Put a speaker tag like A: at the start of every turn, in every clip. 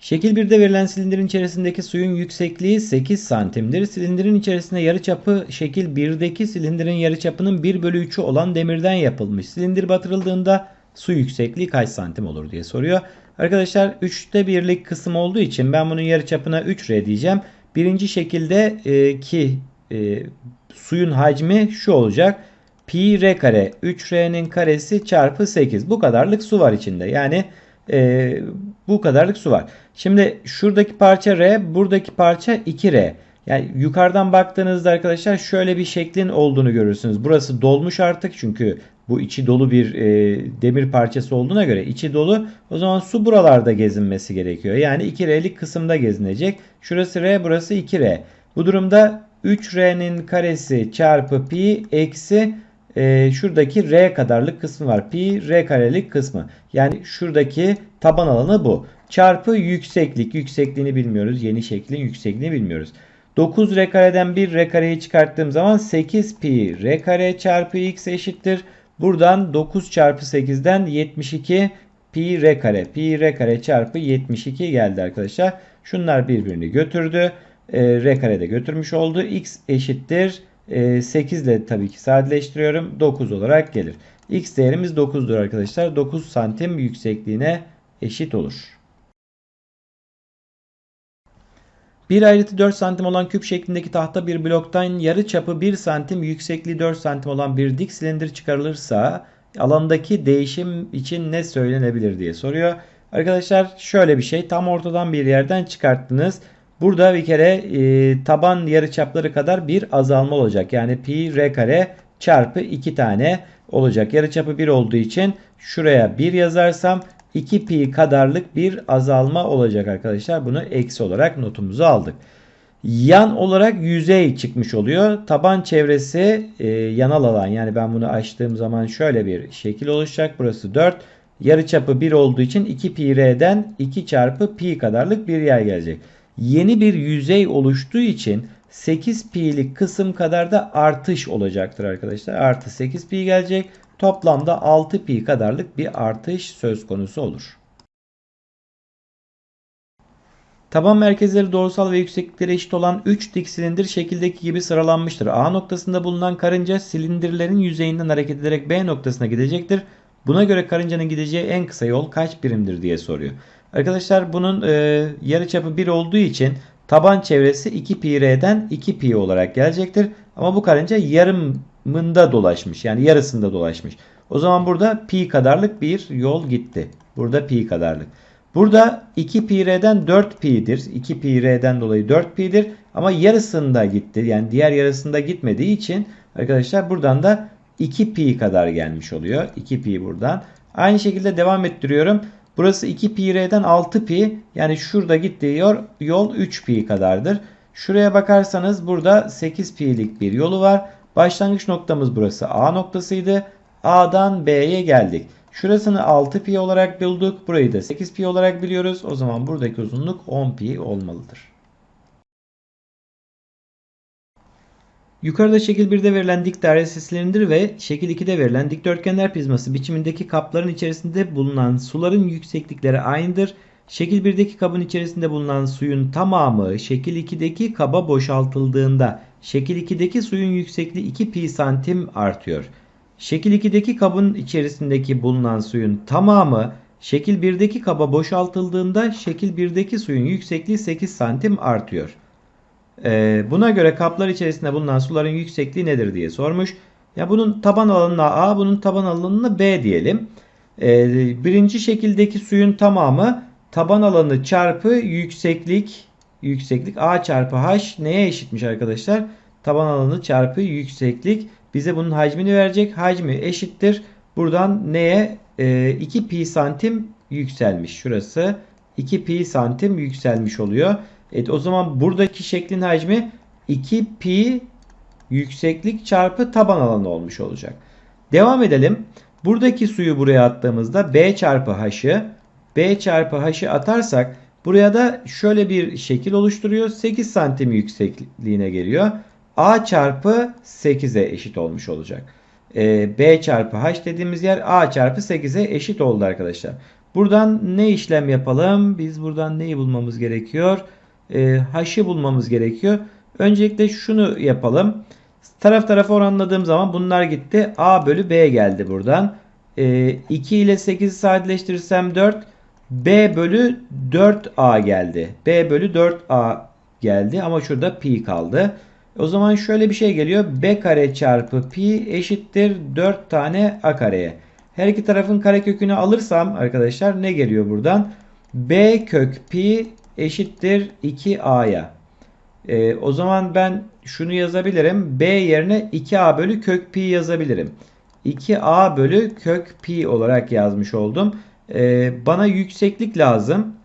A: Şekil 1'de verilen silindirin içerisindeki suyun yüksekliği 8 santimdir. Silindirin içerisinde yarıçapı şekil 1'deki silindirin yarıçapının 1 bölü 3'ü olan demirden yapılmış. Silindir batırıldığında su yüksekliği kaç santim olur diye soruyor. Arkadaşlar 3'te birlik kısım olduğu için ben bunun yarıçapına 3R diyeceğim. Birinci şekilde e, ki e, suyun hacmi şu olacak. Pi r kare 3r'nin karesi çarpı 8. Bu kadarlık su var içinde. Yani e, bu kadarlık su var. Şimdi şuradaki parça R, buradaki parça 2R. Yani yukarıdan baktığınızda arkadaşlar şöyle bir şeklin olduğunu görürsünüz. Burası dolmuş artık çünkü bu içi dolu bir e, demir parçası olduğuna göre içi dolu. O zaman su buralarda gezinmesi gerekiyor. Yani 2R'lik kısımda gezinecek. Şurası R, burası 2R. Bu durumda 3R'nin karesi çarpı pi eksi e, şuradaki R kadarlık kısmı var. Pi R karelik kısmı. Yani şuradaki taban alanı bu. Çarpı yükseklik. Yüksekliğini bilmiyoruz. Yeni şeklin yüksekliğini bilmiyoruz. 9 R kareden 1 R kareyi çıkarttığım zaman 8 pi R kare çarpı x eşittir. Buradan 9 çarpı 8'den 72 pi R kare. Pi R kare çarpı 72 geldi arkadaşlar. Şunlar birbirini götürdü. E, R kare de götürmüş oldu. X eşittir. E, 8 ile tabii ki sadeleştiriyorum. 9 olarak gelir. X değerimiz 9'dur arkadaşlar. 9 santim yüksekliğine eşit olur. Bir ayrıtı 4 santim olan küp şeklindeki tahta bir bloktan yarı çapı 1 santim yüksekliği 4 santim olan bir dik silindir çıkarılırsa alandaki değişim için ne söylenebilir diye soruyor. Arkadaşlar şöyle bir şey tam ortadan bir yerden çıkarttınız. Burada bir kere e, taban yarıçapları kadar bir azalma olacak. Yani pi r kare çarpı 2 tane olacak. Yarıçapı 1 olduğu için şuraya 1 yazarsam 2 pi kadarlık bir azalma olacak arkadaşlar. Bunu eksi olarak notumuzu aldık. Yan olarak yüzey çıkmış oluyor. Taban çevresi e, yanal alan. Yani ben bunu açtığım zaman şöyle bir şekil oluşacak. Burası 4. Yarıçapı 1 olduğu için 2 pi r'den 2 çarpı pi kadarlık bir yer gelecek. Yeni bir yüzey oluştuğu için 8 pi'lik kısım kadar da artış olacaktır arkadaşlar. Artı 8 pi gelecek. Toplamda 6 pi kadarlık bir artış söz konusu olur. Taban merkezleri doğrusal ve yükseklikleri eşit olan 3 dik silindir şekildeki gibi sıralanmıştır. A noktasında bulunan karınca silindirlerin yüzeyinden hareket ederek B noktasına gidecektir. Buna göre karıncanın gideceği en kısa yol kaç birimdir diye soruyor. Arkadaşlar bunun e, yarıçapı 1 olduğu için taban çevresi 2 pi r'den 2 pi olarak gelecektir. Ama bu karınca yarımında dolaşmış. Yani yarısında dolaşmış. O zaman burada pi kadarlık bir yol gitti. Burada pi kadarlık. Burada 2 pi r'den 4 pi'dir. 2 pi r'den dolayı 4 pi'dir. Ama yarısında gitti. Yani diğer yarısında gitmediği için arkadaşlar buradan da 2 pi kadar gelmiş oluyor. 2 pi buradan. Aynı şekilde devam ettiriyorum. Burası 2 pi r'den 6 pi. Yani şurada gittiği yol, yol 3 pi kadardır. Şuraya bakarsanız burada 8 pi'lik bir yolu var. Başlangıç noktamız burası A noktasıydı. A'dan B'ye geldik. Şurasını 6 pi olarak bulduk. Burayı da 8 pi olarak biliyoruz. O zaman buradaki uzunluk 10 pi olmalıdır. Yukarıda şekil 1'de verilen dik dairesi silindir ve şekil 2'de verilen dikdörtgenler prizması biçimindeki kapların içerisinde bulunan suların yükseklikleri aynıdır. Şekil 1'deki kabın içerisinde bulunan suyun tamamı şekil 2'deki kaba boşaltıldığında şekil 2'deki suyun yüksekliği 2 pi santim artıyor. Şekil 2'deki kabın içerisindeki bulunan suyun tamamı şekil 1'deki kaba boşaltıldığında şekil 1'deki suyun yüksekliği 8 santim artıyor. Ee, buna göre kaplar içerisinde bulunan suların yüksekliği nedir diye sormuş. Ya bunun taban alanına A, bunun taban alanına B diyelim. Ee, birinci şekildeki suyun tamamı taban alanı çarpı yükseklik yükseklik A çarpı H neye eşitmiş arkadaşlar? Taban alanı çarpı yükseklik bize bunun hacmini verecek. Hacmi eşittir. Buradan neye? E, 2 pi santim yükselmiş. Şurası 2 pi santim yükselmiş oluyor. Evet o zaman buradaki şeklin hacmi 2 pi yükseklik çarpı taban alanı olmuş olacak. Devam edelim. Buradaki suyu buraya attığımızda B çarpı H'ı B çarpı H'ı atarsak buraya da şöyle bir şekil oluşturuyor. 8 santim yüksekliğine geliyor. A çarpı 8'e eşit olmuş olacak. Ee, B çarpı H dediğimiz yer A çarpı 8'e eşit oldu arkadaşlar. Buradan ne işlem yapalım? Biz buradan neyi bulmamız gerekiyor? E, bulmamız gerekiyor. Öncelikle şunu yapalım. Taraf tarafa oranladığım zaman bunlar gitti. A bölü B geldi buradan. E, 2 ile 8'i sadeleştirirsem 4. B bölü 4A geldi. B bölü 4A geldi ama şurada pi kaldı. O zaman şöyle bir şey geliyor. B kare çarpı pi eşittir 4 tane A kareye. Her iki tarafın karekökünü alırsam arkadaşlar ne geliyor buradan? B kök pi eşittir 2A'ya. Ee, o zaman ben şunu yazabilirim. B yerine 2A bölü kök pi yazabilirim. 2A bölü kök pi olarak yazmış oldum. Ee, bana yükseklik lazım.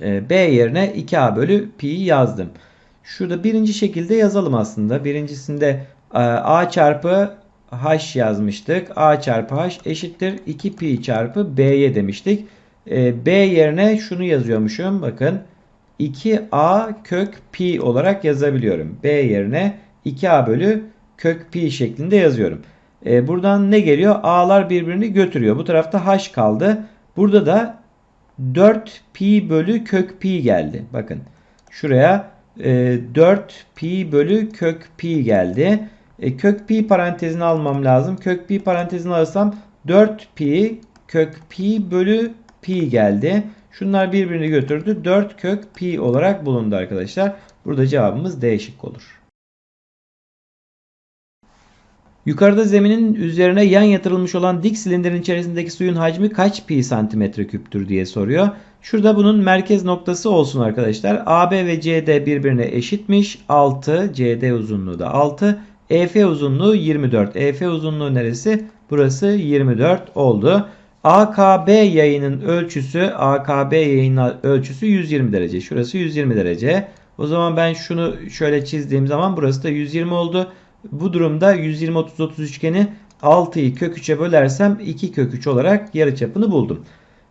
A: Ee, B yerine 2A bölü pi yazdım. Şurada birinci şekilde yazalım aslında. Birincisinde e, A çarpı H yazmıştık. A çarpı H eşittir 2 pi çarpı B'ye demiştik. Ee, B yerine şunu yazıyormuşum. Bakın 2A kök pi olarak yazabiliyorum. B yerine 2A bölü kök pi şeklinde yazıyorum. Ee, buradan ne geliyor? A'lar birbirini götürüyor. Bu tarafta H kaldı. Burada da 4 pi bölü kök pi geldi. Bakın şuraya e, 4 pi bölü kök pi geldi. E, kök pi parantezini almam lazım. Kök pi parantezini alırsam 4 pi kök pi bölü pi geldi. Şunlar birbirini götürdü. 4 kök pi olarak bulundu arkadaşlar. Burada cevabımız D şıkkı olur. Yukarıda zeminin üzerine yan yatırılmış olan dik silindirin içerisindeki suyun hacmi kaç pi santimetre küptür diye soruyor. Şurada bunun merkez noktası olsun arkadaşlar. AB ve CD birbirine eşitmiş. 6, CD uzunluğu da 6. EF uzunluğu 24. EF uzunluğu neresi? Burası 24 oldu. AKB yayının ölçüsü AKB yayının ölçüsü 120 derece. Şurası 120 derece. O zaman ben şunu şöyle çizdiğim zaman burası da 120 oldu. Bu durumda 120 30 30 üçgeni 6'yı kök 3'e bölersem 2 kök 3 olarak yarıçapını buldum.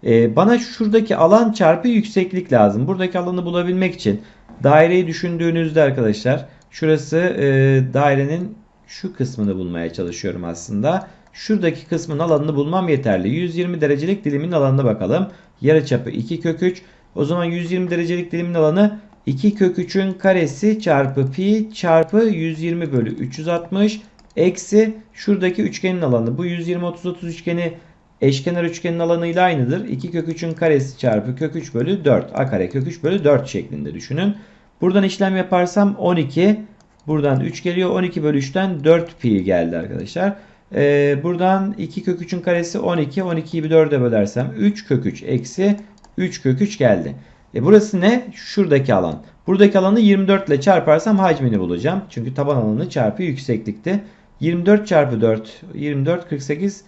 A: Ee, bana şuradaki alan çarpı yükseklik lazım. Buradaki alanı bulabilmek için daireyi düşündüğünüzde arkadaşlar şurası e, dairenin şu kısmını bulmaya çalışıyorum aslında. Şuradaki kısmın alanını bulmam yeterli. 120 derecelik dilimin alanına bakalım. Yarıçapı 2 kök 3. O zaman 120 derecelik dilimin alanı 2 kök 3'ün karesi çarpı pi çarpı 120 bölü 360 eksi şuradaki üçgenin alanı. Bu 120 30 30 üçgeni eşkenar üçgenin alanıyla aynıdır. 2 kök 3'ün karesi çarpı kök 3 bölü 4 a kare kök 3 bölü 4 şeklinde düşünün. Buradan işlem yaparsam 12 buradan 3 geliyor. 12 bölü 3'ten 4 pi geldi arkadaşlar. Ee, buradan 2 kök 3'ün karesi 12. 12'yi bir 4'e bölersem 3 kök 3 eksi 3 kök 3 geldi. E burası ne? Şuradaki alan. Buradaki alanı 24 ile çarparsam hacmini bulacağım. Çünkü taban alanı çarpı yükseklikte. 24 çarpı 4 24 48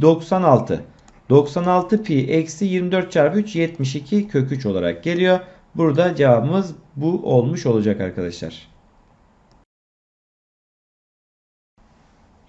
A: 96. 96 pi eksi 24 çarpı 3 72 kök 3 olarak geliyor. Burada cevabımız bu olmuş olacak arkadaşlar.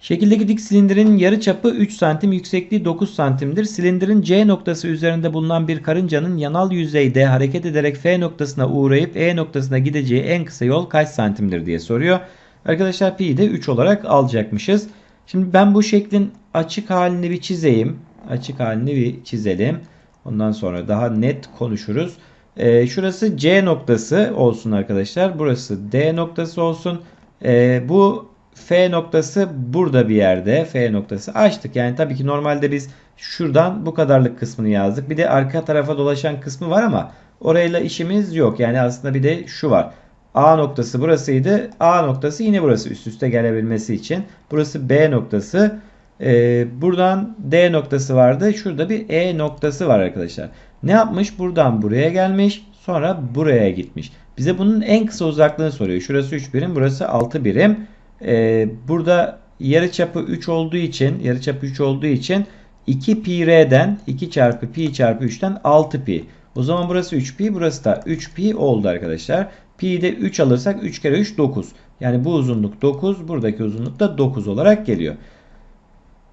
A: Şekildeki dik silindirin yarı çapı 3 santim, yüksekliği 9 santimdir. Silindirin C noktası üzerinde bulunan bir karıncanın yanal yüzeyde hareket ederek F noktasına uğrayıp E noktasına gideceği en kısa yol kaç santimdir diye soruyor. Arkadaşlar pi'yi de 3 olarak alacakmışız. Şimdi ben bu şeklin açık halini bir çizeyim. Açık halini bir çizelim. Ondan sonra daha net konuşuruz. Ee, şurası C noktası olsun arkadaşlar. Burası D noktası olsun. Ee, bu F noktası burada bir yerde. F noktası açtık. Yani tabii ki normalde biz şuradan bu kadarlık kısmını yazdık. Bir de arka tarafa dolaşan kısmı var ama orayla işimiz yok. Yani aslında bir de şu var. A noktası burasıydı. A noktası yine burası üst üste gelebilmesi için. Burası B noktası. Ee, buradan D noktası vardı. Şurada bir E noktası var arkadaşlar. Ne yapmış? Buradan buraya gelmiş. Sonra buraya gitmiş. Bize bunun en kısa uzaklığını soruyor. Şurası 3 birim. Burası 6 birim. Ee, burada yarıçapı 3 olduğu için yarıçapı 3 olduğu için 2 pi r'den 2 çarpı pi çarpı 3'ten 6 pi. O zaman burası 3 pi burası da 3 pi oldu arkadaşlar. Pi'de 3 alırsak 3 kere 3 9. Yani bu uzunluk 9 buradaki uzunluk da 9 olarak geliyor.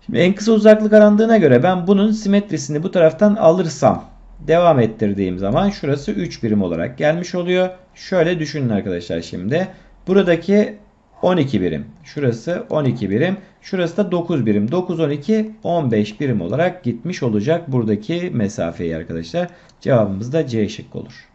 A: Şimdi en kısa uzaklık arandığına göre ben bunun simetrisini bu taraftan alırsam devam ettirdiğim zaman şurası 3 birim olarak gelmiş oluyor. Şöyle düşünün arkadaşlar şimdi. Buradaki 12 birim. Şurası 12 birim. Şurası da 9 birim. 9, 12, 15 birim olarak gitmiş olacak buradaki mesafeyi arkadaşlar. Cevabımız da C şıkkı olur.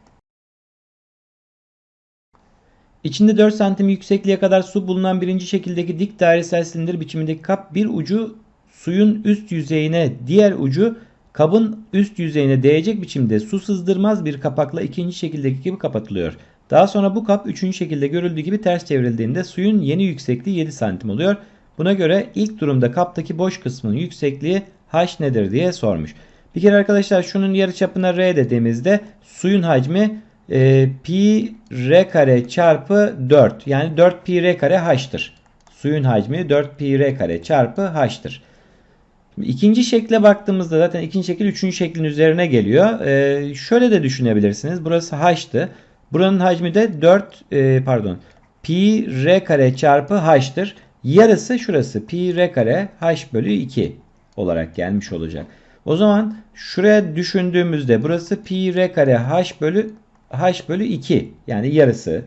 A: İçinde 4 santim yüksekliğe kadar su bulunan birinci şekildeki dik dairesel silindir biçimindeki kap bir ucu suyun üst yüzeyine diğer ucu kabın üst yüzeyine değecek biçimde su sızdırmaz bir kapakla ikinci şekildeki gibi kapatılıyor. Daha sonra bu kap üçüncü şekilde görüldüğü gibi ters çevrildiğinde suyun yeni yüksekliği 7 santim oluyor. Buna göre ilk durumda kaptaki boş kısmın yüksekliği h nedir diye sormuş. Bir kere arkadaşlar şunun yarıçapına r dediğimizde suyun hacmi e, pi r kare çarpı 4 yani 4 pi r kare h'tır. Suyun hacmi 4 pi r kare çarpı h'tır. İkinci şekle baktığımızda zaten ikinci şekil üçüncü şeklin üzerine geliyor. Ee, şöyle de düşünebilirsiniz. Burası h'tı. Buranın hacmi de 4 e, pardon pi r kare çarpı h'tır. Yarısı şurası pi r kare h bölü 2 olarak gelmiş olacak. O zaman şuraya düşündüğümüzde burası pi r kare h bölü h bölü 2 yani yarısı.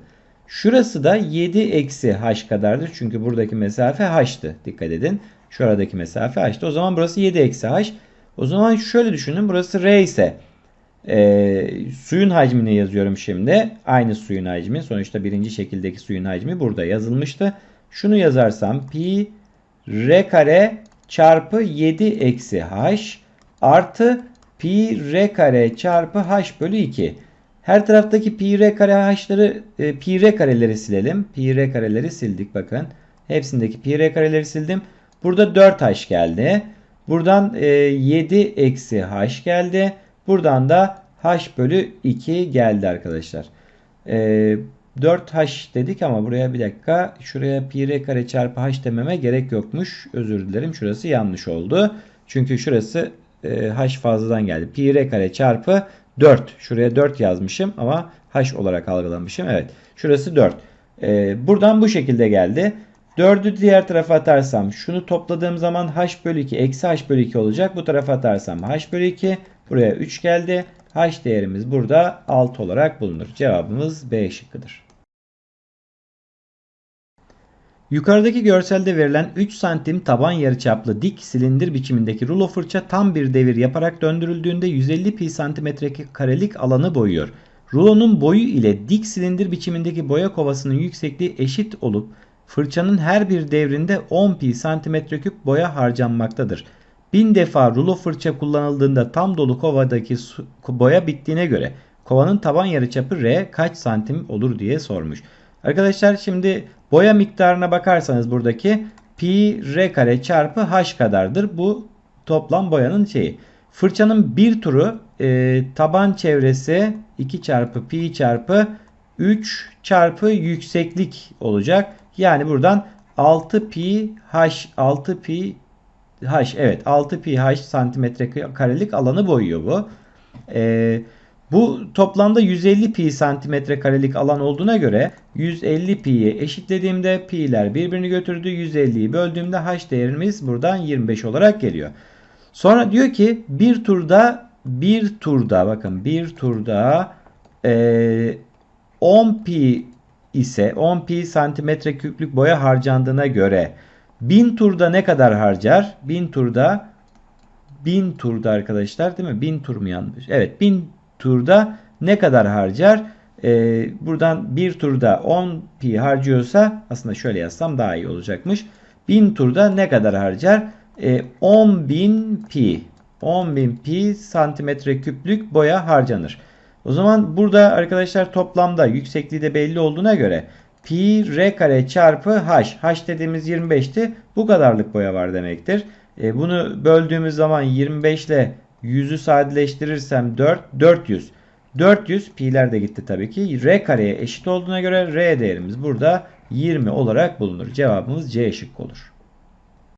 A: Şurası da 7 eksi h kadardır. Çünkü buradaki mesafe h'tı. Dikkat edin. Şuradaki mesafe h'tı. O zaman burası 7 eksi h. O zaman şöyle düşünün. Burası r ise e, suyun hacmini yazıyorum şimdi. Aynı suyun hacmi. Sonuçta birinci şekildeki suyun hacmi burada yazılmıştı. Şunu yazarsam pi r kare çarpı 7 eksi h artı pi r kare çarpı h bölü 2. Her taraftaki pi r kare h'ları e, pi r kareleri silelim. Pi r kareleri sildik bakın. Hepsindeki pi r kareleri sildim. Burada 4h geldi. Buradan e, 7 eksi h geldi. Buradan da h bölü 2 geldi arkadaşlar. E, 4h dedik ama buraya bir dakika. Şuraya pi r kare çarpı h dememe gerek yokmuş. Özür dilerim. Şurası yanlış oldu. Çünkü şurası e, h fazladan geldi. Pi r kare çarpı 4. Şuraya 4 yazmışım ama h olarak algılamışım. Evet. Şurası 4. E, buradan bu şekilde geldi. 4'ü diğer tarafa atarsam şunu topladığım zaman h bölü 2 eksi h bölü 2 olacak. Bu tarafa atarsam h bölü 2. Buraya 3 geldi. h değerimiz burada 6 olarak bulunur. Cevabımız B şıkkıdır. Yukarıdaki görselde verilen 3 santim taban yarıçaplı dik silindir biçimindeki rulo fırça tam bir devir yaparak döndürüldüğünde 150 pi santimetre karelik alanı boyuyor. Rulonun boyu ile dik silindir biçimindeki boya kovasının yüksekliği eşit olup fırçanın her bir devrinde 10 pi santimetre küp boya harcanmaktadır. 1000 defa rulo fırça kullanıldığında tam dolu kovadaki boya bittiğine göre kovanın taban yarıçapı R kaç santim olur diye sormuş. Arkadaşlar şimdi boya miktarına bakarsanız buradaki pi r kare çarpı h kadardır. Bu toplam boyanın şeyi. Fırçanın bir turu e, taban çevresi 2 çarpı pi çarpı 3 çarpı yükseklik olacak. Yani buradan 6 pi h 6 pi h evet 6 pi h santimetre karelik alanı boyuyor bu. Eee bu toplamda 150 pi santimetre karelik alan olduğuna göre 150 pi'yi eşitlediğimde pi'ler birbirini götürdü. 150'yi böldüğümde h değerimiz buradan 25 olarak geliyor. Sonra diyor ki bir turda bir turda bakın bir turda e, 10 pi ise 10 pi santimetre küplük boya harcandığına göre 1000 turda ne kadar harcar? 1000 turda 1000 turda arkadaşlar değil mi? 1000 tur mu yanlış? Evet 1000 turda ne kadar harcar? Ee, buradan bir turda 10 pi harcıyorsa aslında şöyle yazsam daha iyi olacakmış. 1000 turda ne kadar harcar? Ee, 10.000 pi 10.000 pi santimetre küplük boya harcanır. O zaman burada arkadaşlar toplamda yüksekliği de belli olduğuna göre pi r kare çarpı h. h dediğimiz 25'ti. Bu kadarlık boya var demektir. E, bunu böldüğümüz zaman 25 ile 100'ü sadeleştirirsem 4, 400. 400 pi'ler de gitti tabii ki. R kareye eşit olduğuna göre R değerimiz burada 20 olarak bulunur. Cevabımız C şıkkı olur.